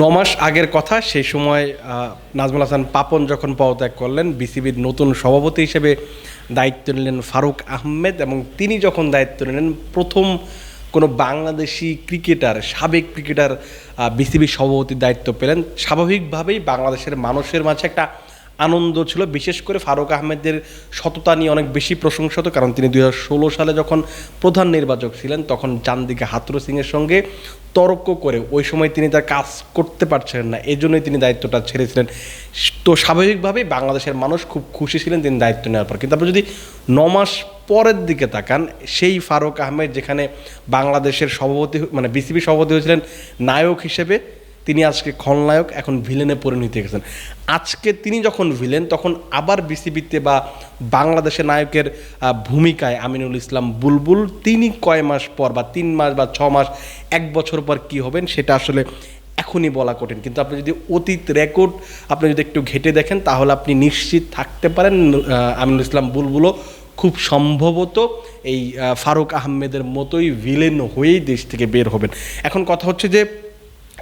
নমাস আগের কথা, সেই সময় নাজমুল হাসান পাপন যখন পদত্যাগ করলেন, বিসিবির নতুন সভাপতি হিসেবে দায়িত্ব নিলেন ফারুক আহমেদ এবং তিনি যখন দায়িত্ব নিলেন, প্রথম কোনো বাংলাদেশি ক্রিকেটার, সাবেক ক্রিকেটার বিসিবির সভাপতির দায়িত্ব পেলেন। স্বাভাবিকভাবেই বাংলাদেশের মানুষের মাঝে একটা আনন্দ ছিল। বিশেষ করে ফারুক আহমেদের সততা নিয়ে অনেক বেশি প্রশংসিত, কারণ তিনি দুই হাজার ষোলো সালে যখন প্রধান নির্বাচক ছিলেন, তখন চান্দিকে হাতরু সিংয়ের সঙ্গে তর্ক করে ওই সময় তিনি তার কাজ করতে পারছিলেন না। এই জন্যই তিনি দায়িত্বটা ছেড়েছিলেন। তো স্বাভাবিকভাবেই বাংলাদেশের মানুষ খুব খুশি ছিলেন তিনি দায়িত্ব নেওয়ার পর। কিন্তু আপনি যদি ন মাস পরের দিকে তাকান, সেই ফারুক আহমেদ যেখানে বাংলাদেশের সভাপতি মানে বিসিবি সভাপতি হয়েছিলেন, নায়ক হিসেবে তিনি আজকে খলনায়ক, এখন ভিলেনে পরিণত হয়ে গেছেন। আজকে তিনি যখন ভিলেন তখন আবার বিসিবিতে বা বাংলাদেশের নায়কের ভূমিকায় আমিনুল ইসলাম বুলবুল, তিনি কয় মাস পর বা তিন মাস বা ছ মাস, এক বছর পর কি হবেন সেটা আসলে এখনই বলা কঠিন। কিন্তু আপনি যদি অতীত রেকর্ড আপনি যদি একটু ঘেটে দেখেন, তাহলে আপনি নিশ্চিত থাকতে পারেন আমিনুল ইসলাম বুলবুলও খুব সম্ভবত এই ফারুক আহমেদের মতোই ভিলেন হয়েই দেশ থেকে বের হবেন। এখন কথা হচ্ছে যে,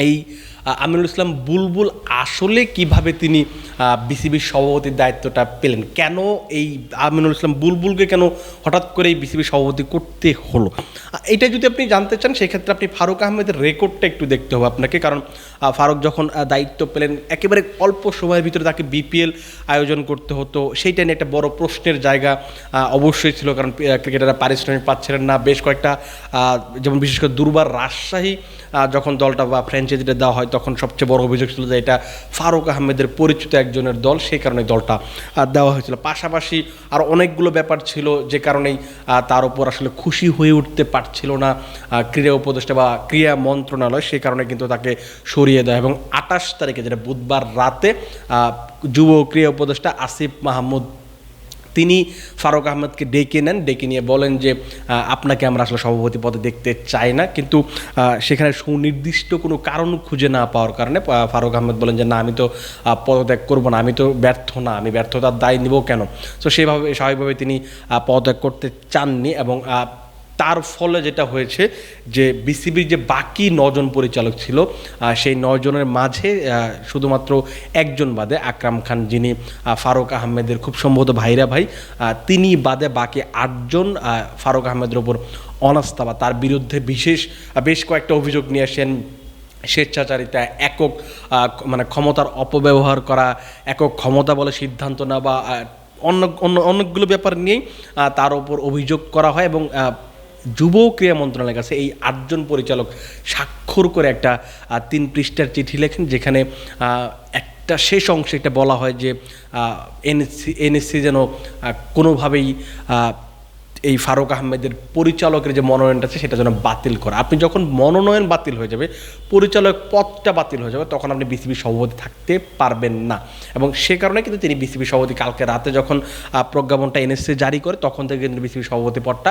এই আমিনুল ইসলাম বুলবুল আসলে কীভাবে তিনি বিসিবির সভাপতির দায়িত্বটা পেলেন? কেন এই আমিনুল ইসলাম বুলবুলকে কেন হঠাৎ করে এই বিসিবির সভাপতি করতে হলো? এটা যদি আপনি জানতে চান, সেক্ষেত্রে আপনি ফারুক আহমেদের রেকর্ডটা একটু দেখতে হবে আপনাকে। কারণ ফারুক যখন দায়িত্ব পেলেন, একেবারে অল্প সময়ের ভিতরে তাকে বিপিএল আয়োজন করতে হতো। সেইটা নিয়ে একটা বড় প্রশ্নের জায়গা অবশ্যই ছিল। কারণ ক্রিকেটাররা পারিশ্রমিক পাচ্ছিলেন না। বেশ কয়েকটা যেমন বিশেষ করে দুর্বার রাজশাহী যখন দলটা বা ফ্র্যাঞ্চাইজিটা দেওয়া হয় তখন সবচেয়ে বড় অভিযোগ ছিল যে এটা ফারুক আহমেদের পরিচিত একজনের দল, সেই কারণে দলটা দেওয়া হয়েছিল। পাশাপাশি আর অনেকগুলো ব্যাপার ছিল যে কারণেই তার উপর আসলে খুশি হয়ে উঠতে পারছিল না ক্রীড়া উপদেষ্টা বা ক্রীড়া মন্ত্রণালয়, সেই কারণে কিন্তু তাকে সরিয়ে দেয় এবং আঠাশ তারিখে, যেটা বুধবার রাতে যুব ক্রীড়া উপদেষ্টা আসিফ মাহমুদ তিনি ফারুক আহমেদকে ডেকে নেন, ডেকে নিয়ে বলেন যে আপনাকে আমরা আসলে সভাপতি পদে দেখতে চাই না। কিন্তু সেখানে সুনির্দিষ্ট কোনো কারণ খুঁজে না পাওয়ার কারণে ফারুক আহমেদ বলেন যে, না, আমি তো পদত্যাগ করব না, আমি তো ব্যর্থ না, আমি ব্যর্থতার দায় নিব কেন? তো সেভাবে, স্বাভাবিকভাবে তিনি পদত্যাগ করতে চাননি এবং তার ফলে যেটা হয়েছে যে বিসিবির যে বাকি নজন পরিচালক ছিল সেই নজনের মাঝে শুধুমাত্র একজন বাদে আকরাম খান যিনি ফারুক আহমেদের খুব সম্ভবত ভাইরা ভাই তিনি বাদে বাকি আটজন ফারুক আহমেদের ওপর অনাস্থা বা তার বিরুদ্ধে বিশেষ বেশ কয়েকটা অভিযোগ নিয়ে আসেন। স্বেচ্ছাচারিতা একক মানে ক্ষমতার অপব্যবহার করা, একক ক্ষমতা বলে সিদ্ধান্ত নেওয়া বা অন্য অন্য, অনেকগুলো ব্যাপার নিয়েই তার ওপর অভিযোগ করা হয় এবং যুব ক্রীড়া মন্ত্রণালয়ের কাছে এই আটজন পরিচালক স্বাক্ষর করে একটা তিন পৃষ্ঠার চিঠি লেখেন যেখানে একটা শেষ অংশে একটা বলা হয় যে এনএসসি এনএসসি যেন কোনোভাবেই এই ফারুক আহমেদের পরিচালকের যে মনোনয়নটা আছে, সেটা যেন বাতিল করা। আপনি যখন মনোনয়ন বাতিল হয়ে যাবে, পরিচালক পদটা বাতিল হয়ে যাবে, তখন আপনি বিসিবি সভাপতি থাকতে পারবেন না। এবং সে কারণে কিন্তু তিনি বিসিবি সভাপতি কালকে রাতে যখন প্রজ্ঞাপনটা এনএসসি জারি করে, তখন থেকে কিন্তু বিসিবি সভাপতি পদটা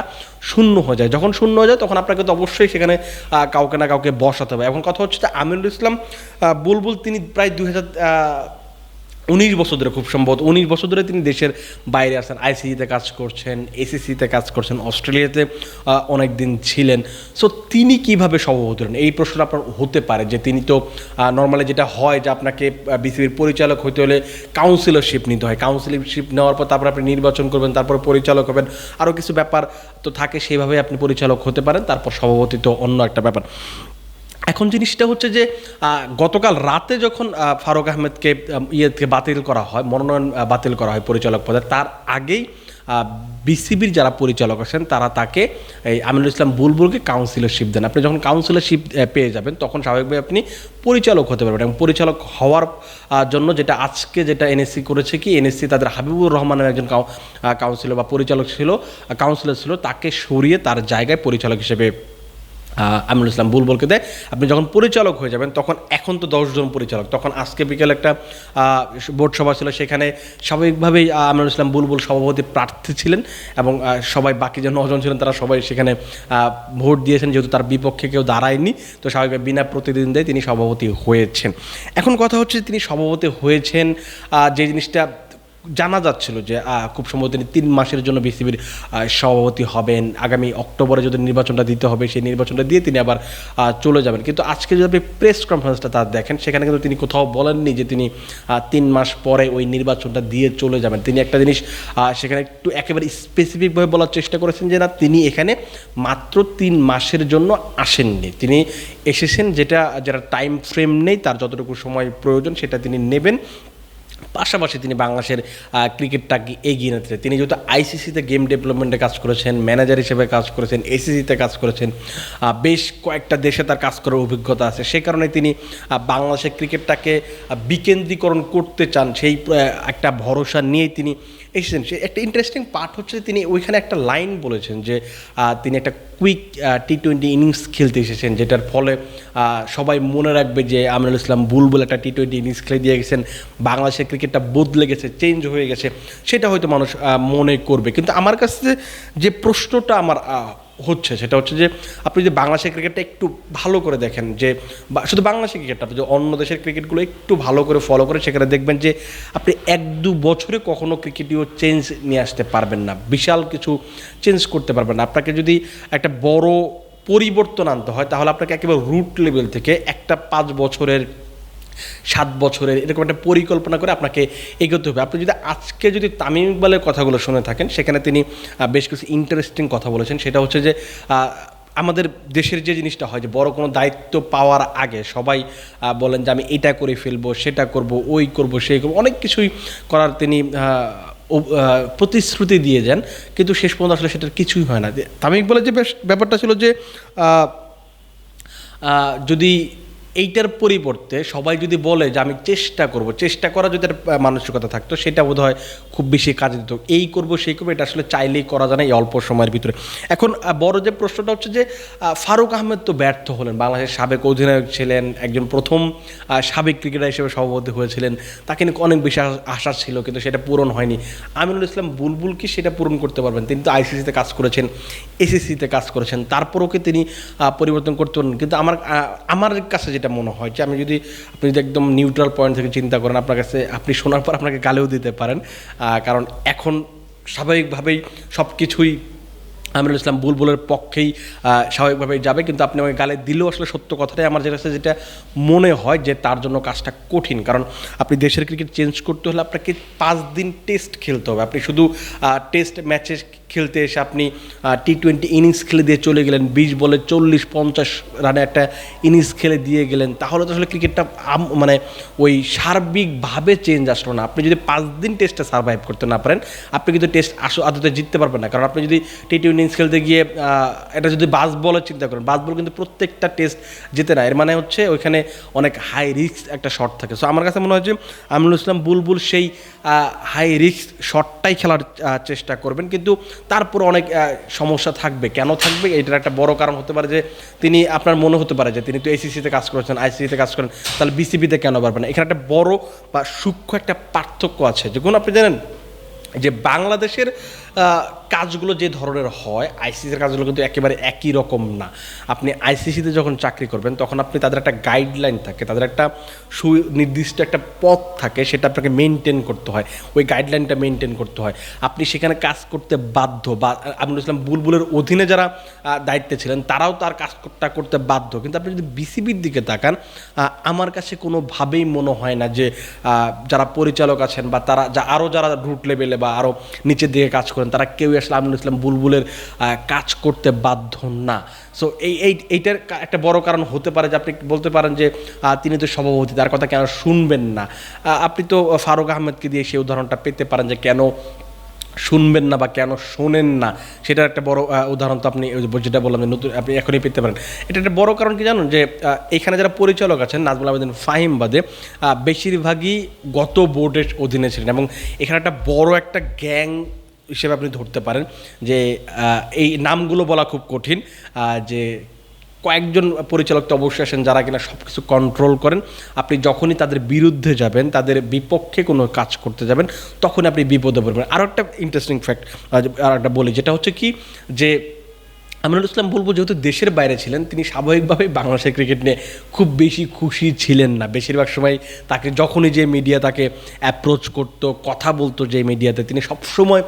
শূন্য হয়ে যায়। যখন শূন্য হয়ে যায়, তখন আপনাকে তো অবশ্যই সেখানে কাউকে না কাউকে বসাতে হবে। এখন কথা হচ্ছে যে আমিনুল ইসলাম বুলবুল তিনি প্রায় দুই হাজার উনিশ বছর ধরে খুব সম্ভবত, উনিশ বছর ধরে তিনি দেশের বাইরে আছেন আইসিসিতে কাজ করছেন এসিসিতে কাজ করছেন, অস্ট্রেলিয়াতে অনেক দিন ছিলেন। সো তিনি কীভাবে সভাপতি হলেন? এই প্রশ্নটা আপনার হতে পারে যে তিনি তো নর্মালি যেটা হয় যে আপনাকে বিসিবির পরিচালক হতে হলে কাউন্সিলরশিপ নিতে হয়। কাউন্সিলরশিপ নেওয়ার পর তারপর আপনি নির্বাচন করবেন, তারপর পরিচালক হবেন। আরও কিছু ব্যাপার তো থাকে সেইভাবে আপনি পরিচালক হতে পারেন, তারপর সভাপতি তো অন্য একটা ব্যাপার। এখন জিনিসটা হচ্ছে যে গতকাল রাতে যখন ফারুক আহমেদকে আম, ইয়ে থেকে বাতিল করা হয় মনোনয়ন বাতিল করা হয় পরিচালক পদে তার আগেই বিসিবির যারা পরিচালক আছেন তারা তাকে এই আমিনুল ইসলাম বুলবুলকে কাউন্সিলরশিপ দেন। আপনি যখন কাউন্সিলরশিপ পেয়ে যাবেন তখন স্বাভাবিকভাবে আপনি পরিচালক হতে পারবেন এবং পরিচালক হওয়ার জন্য যেটা আজকে যেটা এনএসসি করেছে কি এনএসসি তাদের হাবিবুর রহমানের একজন কাউন্সিলর বা পরিচালক ছিল কাউন্সিলর ছিল তাকে সরিয়ে তার জায়গায় পরিচালক হিসেবে আমিনুল ইসলাম বুলবুলকে দেয়। আপনি যখন পরিচালক হয়ে যাবেন, তখন এখন তো দশজন পরিচালক। তখন আজকে বিকেল একটা বোর্ড সভা ছিল, সেখানে স্বাভাবিকভাবেই আমিনুল ইসলাম বুলবুল সভাপতি প্রার্থী ছিলেন এবং সবাই বাকি যে নজন ছিলেন, তারা সবাই সেখানে ভোট দিয়েছেন, যেহেতু তার বিপক্ষে কেউ দাঁড়ায়নি। তো স্বাভাবিকভাবে বিনা প্রতিদ্বন্দ্বিতায় তিনি সভাপতি হয়েছেন। এখন কথা হচ্ছে, তিনি সভাপতি হয়েছেন যে জিনিসটা জানা যাচ্ছিল যে খুব সম্ভবত তিনি তিন মাসের জন্য বিসিবির সভাপতি হবেন। আগামী অক্টোবরে যদি নির্বাচনটা দিতে হবে, সেই নির্বাচনটা দিয়ে তিনি আবার চলে যাবেন। কিন্তু আজকে যদি আপনি প্রেস কনফারেন্সটা তার দেখেন, সেখানে কিন্তু তিনি কোথাও বলেননি যে তিনি তিন মাস পরে ওই নির্বাচনটা দিয়ে চলে যাবেন। তিনি একটা জিনিস সেখানে একটু একেবারে স্পেসিফিকভাবে বলার চেষ্টা করেছেন যে, না, তিনি এখানে মাত্র তিন মাসের জন্য আসেননি। তিনি এসেছেন যেটা যারা টাইম ফ্রেম নেই, তার যতটুকু সময় প্রয়োজন, সেটা তিনি নেবেন। পাশাপাশি তিনি বাংলাদেশের ক্রিকেটটাকে এগিয়ে নিতে তিনি যেহেতু আইসিসিতে গেম ডেভেলপমেন্টে কাজ করেছেন ম্যানেজার হিসেবে কাজ করেছেন এসিসিতে কাজ করেছেন বেশ কয়েকটা দেশে তার কাজ করার অভিজ্ঞতা আছে। সে কারণে তিনি বাংলাদেশের ক্রিকেটটাকে বিকেন্দ্রীকরণ করতে চান। সেই একটা ভরসা নিয়েই তিনি এসেছেন। সে একটা ইন্টারেস্টিং পার্ট হচ্ছে তিনি ওইখানে একটা লাইন বলেছেন যে তিনি একটা কুইক টি টোয়েন্টি ইনিংস খেলতে এসেছেন, যেটার ফলে সবাই মনে রাখবে যে আমিনুল ইসলাম বুলবুল একটা টি টোয়েন্টি ইনিংস খেলে দিয়ে গেছেন, বাংলাদেশের ক্রিকেটটা বদলে গেছে চেঞ্জ হয়ে গেছে, সেটা হয়তো মানুষ মনে করবে। কিন্তু আমার কাছে যে প্রশ্নটা আমার হচ্ছে, সেটা হচ্ছে যে আপনি যদি বাংলাদেশের ক্রিকেটটা একটু ভালো করে দেখেন, যে শুধু বাংলাদেশের ক্রিকেটটা আপনি যে অন্য দেশের ক্রিকেটগুলো একটু ভালো করে ফলো করে, সেখানে দেখবেন যে আপনি এক দু বছরে কখনো ক্রিকেটীয় চেঞ্জ নিয়ে আসতে পারবেন না, বিশাল কিছু চেঞ্জ করতে পারবেন না। আপনাকে যদি একটা বড় পরিবর্তন আনতে হয়, তাহলে আপনাকে একেবারে রুট লেভেল থেকে একটা পাঁচ বছরের সাত বছরের এরকম একটা পরিকল্পনা করে আপনাকে এগোতে হবে। আপনি যদি আজকে যদি তামিম ইকবালের কথাগুলো শুনে থাকেন, সেখানে তিনি বেশ কিছু ইন্টারেস্টিং কথা বলেছেন। সেটা হচ্ছে যে আমাদের দেশের যে জিনিসটা হয় যে, বড় কোনো দায়িত্ব পাওয়ার আগে সবাই বলেন যে, আমি এটা করে ফেলব, সেটা করব, ওই করব, সেই করব। অনেক কিছুই করার তিনি প্রতিশ্রুতি দিয়ে যান। কিন্তু শেষ পর্যন্ত আসলে সেটার কিছুই হয় না। তামিম ইকবালের যে ব্যাপারটা ছিল যে যদি এইটার পরিবর্তে সবাই যদি বলে যে আমি চেষ্টা করব, চেষ্টা করা যদি মানসিকতা থাকতো, সেটা বোধ হয় খুব বেশি কাজে দিত। এই করব, সেই করব, এটা আসলে চাইলেই করা যায় না এই অল্প সময়ের ভিতরে। এখন বড় যে প্রশ্নটা হচ্ছে যে ফারুক আহমেদ তো ব্যর্থ হলেন, বাংলাদেশের সাবেক অধিনায়ক ছিলেন, একজন প্রথম সাবেক ক্রিকেটার হিসেবে সভাপতি হয়েছিলেন। তাকে নিয়ে অনেক বেশি আশা ছিল, কিন্তু সেটা পূরণ হয়নি। আমিনুল ইসলাম বুলবুল কি সেটা পূরণ করতে পারবেন? তিনি তো আইসিসিতে কাজ করেছেন, এসিসিতে কাজ করেছেন, তারপরেও কি তিনি পরিবর্তন করতে পারেন কিন্তু আমার আমার কাছে যেটা মনে হয় যে আমি যদি, আপনি যদি একদম নিউট্রাল পয়েন্ট থেকে চিন্তা করেন, আপনার কাছে আপনি শোনার পর আপনাকে গালেও দিতে পারেন। কারণ এখন স্বাভাবিকভাবেই সব কিছুই আমিরুল ইসলাম বুলবুলের পক্ষেই স্বাভাবিকভাবেই যাবে। কিন্তু আপনি আমাকে গালে দিলেও আসলে সত্য কথাটাই আমার যেটা যেটা মনে হয় যে তার জন্য কাজটা কঠিন। কারণ আপনি দেশের ক্রিকেট চেঞ্জ করতে হলে আপনাকে পাঁচ দিন টেস্ট খেলতে হবে। আপনি শুধু টেস্ট ম্যাচে খেলতে এসে আপনি টি টোয়েন্টি ইনিংস খেলে দিয়ে চলে গেলেন, বিশ বলে চল্লিশ পঞ্চাশ রানে একটা ইনিংস খেলে দিয়ে গেলেন, তাহলে তো আসলে ক্রিকেটটা মানে ওই সার্বিকভাবে চেঞ্জ আসলো না। আপনি যদি পাঁচ দিন টেস্টে সার্ভাইভ করতে না পারেন, আপনি কিন্তু টেস্ট আসো, আদতে জিততে পারবেন না। কারণ আপনি যদি টি টোয়েন্টি ইনিংস খেলতে গিয়ে এটা যদি বাস বলের চিন্তা করেন, বাস বল কিন্তু প্রত্যেকটা টেস্ট জিতে না। এর মানে হচ্ছে ওইখানে অনেক হাই রিস্ক একটা শট থাকে। সো আমার কাছে মনে হয় যে আমিনুল ইসলাম বুলবুল সেই হাই রিস্ক শটটাই খেলার চেষ্টা করবেন। কিন্তু তারপর অনেক সমস্যা থাকবে। কেন থাকবে? এটার একটা বড় কারণ হতে পারে যে তিনি, আপনার মনে হতে পারে যে তিনি তো এসিসিতে কাজ করেছেন আইসিসিতে কাজ করেন, তাহলে বিসিবিতে কেন পারবেন না? এখানে একটা বড় বা সূক্ষ্ম একটা পার্থক্য আছে। যখন আপনি জানেন যে বাংলাদেশের কাজগুলো যে ধরনের হয় আইসিসির কাজগুলো কিন্তু একেবারে একই রকম না। আপনি আইসিসিতে যখন চাকরি করবেন, তখন আপনি তাদের একটা গাইডলাইন থাকে, তাদের একটা সুনির্দিষ্ট একটা পথ থাকে, সেটা আপনাকে মেনটেন করতে হয়। ওই গাইডলাইনটা মেনটেন করতে হয়। আপনি সেখানে কাজ করতে বাধ্য বা আমিনুল ইসলাম বুলবুলের অধীনে যারা দায়িত্বে ছিলেন, তারাও তার কাজটা করতে বাধ্য। কিন্তু আপনি যদি বিসিবির দিকে তাকান আমার কাছে কোনোভাবেই মনে হয় না যে যারা পরিচালক আছেন বা তারা, যা আরও যারা রুট লেভেলে বা আরও নিচের দিকে কাজ করেন, তারা কেউই আসলে আমিনুল ইসলাম বুলবুলের কাজ করতে বাধ্য না। সো এই এই, এইটার একটা বড় কারণ হতে পারে যে আপনি বলতে পারেন যে তিনি তো সভাপতি, তার কথা কেন শুনবেন না। আপনি তো ফারুক আহমেদকে দিয়ে সেই উদাহরণটা পেতে পারেন যে কেন শুনবেন না বা কেন শোনেন না। সেটার একটা বড় উদাহরণ তো আপনি যেটা বললাম যে নতুন, আপনি এখনই পেতে পারেন। এটা একটা বড় কারণ কি জানুন যে এখানে যারা পরিচালক আছেন, নাজমুল আবেদিন ফাহিম বাদে বেশিরভাগই গত বোর্ডের অধীনে ছিলেন এবং এখানে একটা বড় একটা গ্যাং হিসেবে আপনি ধরতে পারেন যে এই নামগুলো বলা খুব কঠিন যে কয়েকজন পরিচালক তো অবশ্যই আসেন যারা কিনা সব কিছু কন্ট্রোল করেন। আপনি যখনই তাদের বিরুদ্ধে যাবেন, তাদের বিপক্ষে কোনো কাজ করতে যাবেন তখন আপনি বিপদে পড়বেন। আরও একটা ইন্টারেস্টিং ফ্যাক্ট আর একটা বলি, যেটা হচ্ছে কি, যে আমিনুল ইসলাম বলব, যেহেতু দেশের বাইরে ছিলেন, তিনি স্বাভাবিকভাবেই বাংলাদেশের ক্রিকেট নিয়ে খুব বেশি খুশি ছিলেন না। বেশিরভাগ সময় তাকে যখনই যে মিডিয়া তাকে অ্যাপ্রোচ করতো, কথা বলতো যে মিডিয়াতে তিনি সবসময়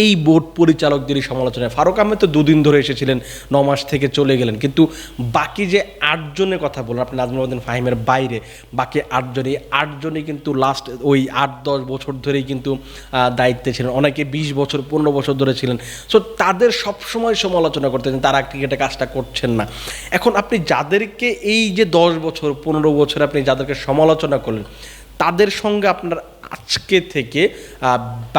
এই বোর্ড পরিচালকদেরই সমালোচনায়। ফারুক আহমেদ তো দুদিন ধরে এসেছিলেন, ন মাস থেকে চলে গেলেন। কিন্তু বাকি যে আটজনের কথা বলুন আপনি নাজমুল উদ্দিন ফাহিমের বাইরে, বাকি আটজন এই আটজনই কিন্তু লাস্ট ওই আট, দশ বছর ধরেই কিন্তু দায়িত্বে ছিলেন। অনেকে বিশ বছর, পনেরো বছর ধরে ছিলেন। সো তাদের সবসময় সমালোচনা করতেন তারা ক্রিকেটে কাজটা করছেন না। এখন আপনি যাদেরকে এই যে দশ বছর, পনেরো বছর আপনি যাদেরকে সমালোচনা করলেন, তাদের সঙ্গে আপনার আজকে থেকে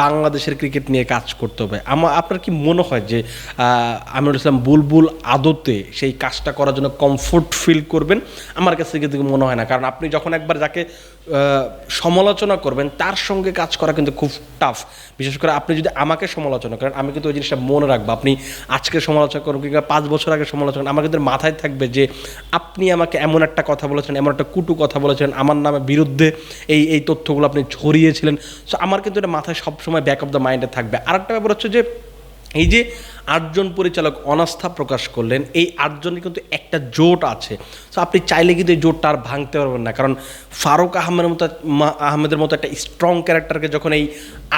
বাংলাদেশের ক্রিকেট নিয়ে কাজ করতে হবে। আমার আপনার কি মনে হয় যে আমিরুল ইসলাম বুলবুল আদতে সেই কাজটা করার জন্য কমফোর্ট ফিল করবেন? আমার কাছে কিন্তু মনে হয় না, কারণ আপনি যখন একবার যাকে সমালোচনা করবেন, তার সঙ্গে কাজ করা কিন্তু খুব টাফ বিশেষ করে আপনি যদি আমাকে সমালোচনা করেন, আমি কিন্তু ওই জিনিসটা মনে রাখব। আপনি আজকে সমালোচনা করুন কিংবা পাঁচ বছর আগে সমালোচনা আমার কিন্তু মাথায় থাকবে যে আপনি আমাকে এমন একটা কথা বলেছেন, এমন একটা কুটু কথা বলেছেন, আমার নামে বিরুদ্ধে এই এই তথ্যগুলো আপনি ছড়িয়েছিলেন। সো আমার কিন্তু এটা মাথায় সবসময় ব্যাক অফ দ্য মাইন্ডে থাকবে। আরেকটা ব্যাপার হচ্ছে যে, এই যে আটজন পরিচালক অনাস্থা প্রকাশ করলেন। এই আটজনের কিন্তু একটা জোট আছে। সো আপনি চাইলে কিন্তু এই জোটটা আর ভাঙতে পারবেন না। কারণ ফারুক আহমেদের মতো আহমেদের মতো একটা স্ট্রং ক্যারেক্টারকে যখন এই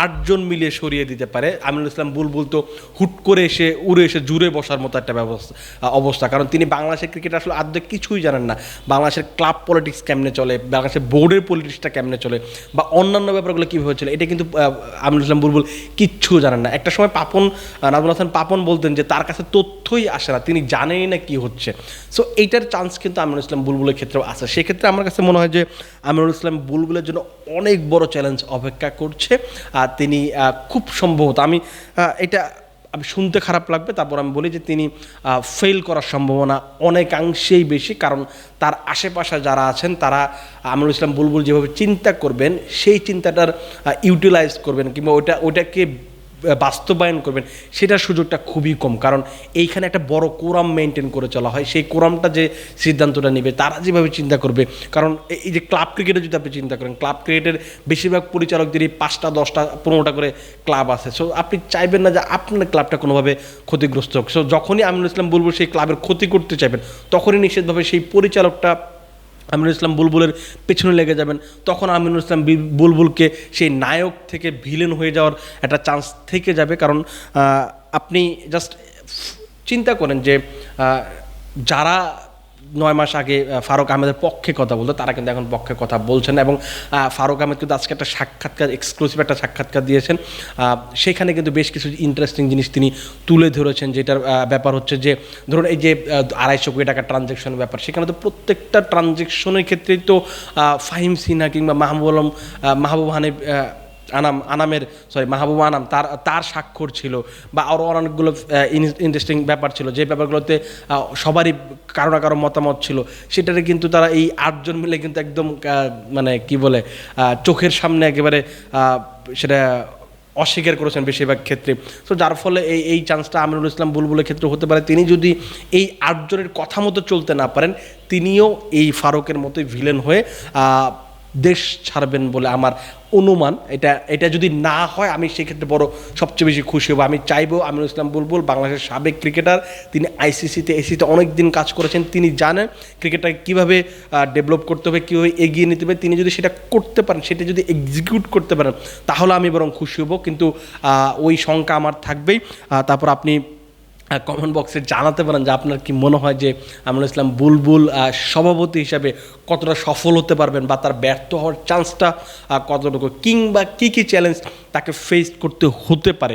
আটজন মিলিয়ে সরিয়ে দিতে পারে, আমিনুল ইসলাম বুলবুল তো হুট করে এসে, উড়ে এসে জুড়ে বসার মতো একটা ব্যবস্থা, অবস্থা। কারণ তিনি বাংলাদেশের ক্রিকেট আসলে আদৌ কিছুই জানেন না। বাংলাদেশের ক্লাব পলিটিক্স কেমনে চলে, বাংলাদেশের বোর্ডের পলিটিক্সটা কেমনে চলে, বা অন্যান্য ব্যাপারগুলো কীভাবে চলে এটা কিন্তু আমিনুল ইসলাম বুলবুল কিচ্ছু জানেন না। একটা সময় পাপন নাজমুল হাসান পাপন বলতেন যে তার কাছে তথ্যই আসে না, তিনি জানেনই না কি হচ্ছে। সো এইটার চান্স কিন্তু আমিনুল ইসলাম বুলবুলের ক্ষেত্রেও আছে। সেক্ষেত্রে আমার কাছে মনে হয় যে আমিরুল ইসলাম বুলবুলের জন্য অনেক বড় চ্যালেঞ্জ অপেক্ষা করছে, আর তিনি খুব সম্ভবত, আমি এটা, আমি শুনতে খারাপ লাগবে, তারপর আমি বলি যে তিনি ফেল করার সম্ভাবনা অনেকাংশেই বেশি, কারণ তার আশেপাশে যারা আছেন, তারা আমিরুল ইসলাম বুলবুল যেভাবে চিন্তা করবেন, সেই চিন্তাটার ইউটিলাইজ করবেন, কিংবা ওটা ওটাকে বাস্তবায়ন করবেন, সেটার সুযোগটা খুবই কম। কারণ এইখানে একটা বড় কোরাম মেনটেন করে চলা হয়। সেই কোরামটা যে সিদ্ধান্তটা নেবে, তারা যেভাবে চিন্তা করবে, কারণ এই- যে ক্লাব ক্রিকেটে যদি আপনি চিন্তা করেন, ক্লাব ক্রিকেটের বেশিরভাগ পরিচালকদেরই পাঁচটা, দশটা, পনেরোটা করে ক্লাব আছে। সো আপনি চাইবেন না যে আপনার ক্লাবটা কোনোভাবে ক্ষতিগ্রস্ত হোক। সো যখনই আমিনুল ইসলাম বলব সেই ক্লাবের ক্ষতি করতে চাইবেন, তখনই নিষেধভাবে সেই পরিচালকটা আমিনুল ইসলাম বুলবুলের পেছনে লেগে যাবেন। তখন আমিনুল ইসলাম বুলবুলকে সেই নায়ক থেকে ভিলেন হয়ে যাওয়ার একটা চান্স থেকে যাবে। কারণ আপনি জাস্ট চিন্তা করেন যে যারা নয় মাস আগে ফারুক আহমেদের পক্ষে কথা বলতো, তারা কিন্তু এখন পক্ষে কথা বলছেন এবং ফারুক আহমেদ কিন্তু আজকে একটা সাক্ষাৎকার এক্সক্লুসিভ একটা সাক্ষাৎকার দিয়েছেন। সেখানে কিন্তু বেশ কিছু ইন্টারেস্টিং জিনিস তিনি তুলে ধরেছেন, যেটার ব্যাপার হচ্ছে যে, ধরুন এই যে আড়াইশো কোটি টাকা ট্রানজ্যাকশনের ব্যাপার, সেখানে তো প্রত্যেকটা ট্রানজ্যাকশনের ক্ষেত্রেই তো ফাহিম সিনহা কিংবা মাহবুব আলম মাহবুব হানিফ আনাম, আনামের সরি মাহবুব আনাম, তার তার স্বাক্ষর ছিল বা আরও অনেকগুলো ইন্টারেস্টিং ব্যাপার ছিল, যে ব্যাপারগুলোতে সবারই কারও না কারও মতামত ছিল, সেটারে কিন্তু তারা এই আটজন মিলে কিন্তু একদম মানে কি বলে চোখের সামনে একেবারে সেটা অস্বীকার করেছেন বেশিরভাগ ক্ষেত্রে। তো যার ফলে এই এই চান্সটা আমিরুল ইসলাম বুলবুলের ক্ষেত্রে হতে পারে। তিনি যদি এই আটজনের কথা মতো চলতে না পারেন, তিনিও এই ফারুকের মতোই ভিলেন হয়ে দেশ ছাড়বেন বলে আমার অনুমান। এটা এটা যদি না হয়, আমি সেক্ষেত্রে বড়, সবচেয়ে বেশি খুশি হব। আমি চাইব আমিরুল ইসলাম বুলবুল, বাংলাদেশের সাবেক ক্রিকেটার। তিনি আইসিসিতে এসিতে অনেক দিন কাজ করেছেন, তিনি জানেন ক্রিকেটটাকে কীভাবে ডেভেলপ করতে হবে, কীভাবে এগিয়ে নিতে হবে। তিনি যদি সেটা করতে পারেন, সেটা যদি এক্সিকিউট করতে পারেন, তাহলে আমি বরং খুশি হব। কিন্তু ওই শঙ্কা আমার থাকবেই। তারপর আপনি কমেন্ট বক্সে জানাতে পারেন যে আপনার কি মনে হয় যে আমরুল ইসলাম বুলবুল সভাপতি হিসাবে কতটা সফল হতে পারবেন বা তার ব্যর্থ হওয়ার চান্সটা কতটুকু? কিংবা কী কী চ্যালেঞ্জ তাকে ফেস করতে হতে পারে।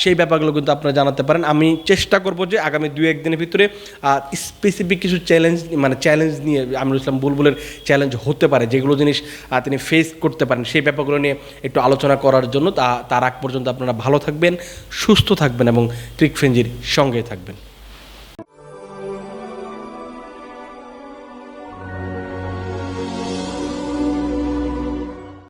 সেই ব্যাপারগুলো কিন্তু আপনারা জানাতে পারেন। আমি চেষ্টা করব যে আগামী দু একদিনের ভিতরে স্পেসিফিক কিছু চ্যালেঞ্জ মানে চ্যালেঞ্জ নিয়ে আমিরুল ইসলাম বুলবুলের চ্যালেঞ্জ হতে পারে, যেগুলো জিনিস তিনি ফেস করতে পারেন। সেই ব্যাপারগুলো নিয়ে একটু আলোচনা করার জন্য তা তার আগ পর্যন্ত আপনারা ভালো থাকবেন, সুস্থ থাকবেন এবং ট্রিক ফ্রেঞ্জির সঙ্গে থাকবেন।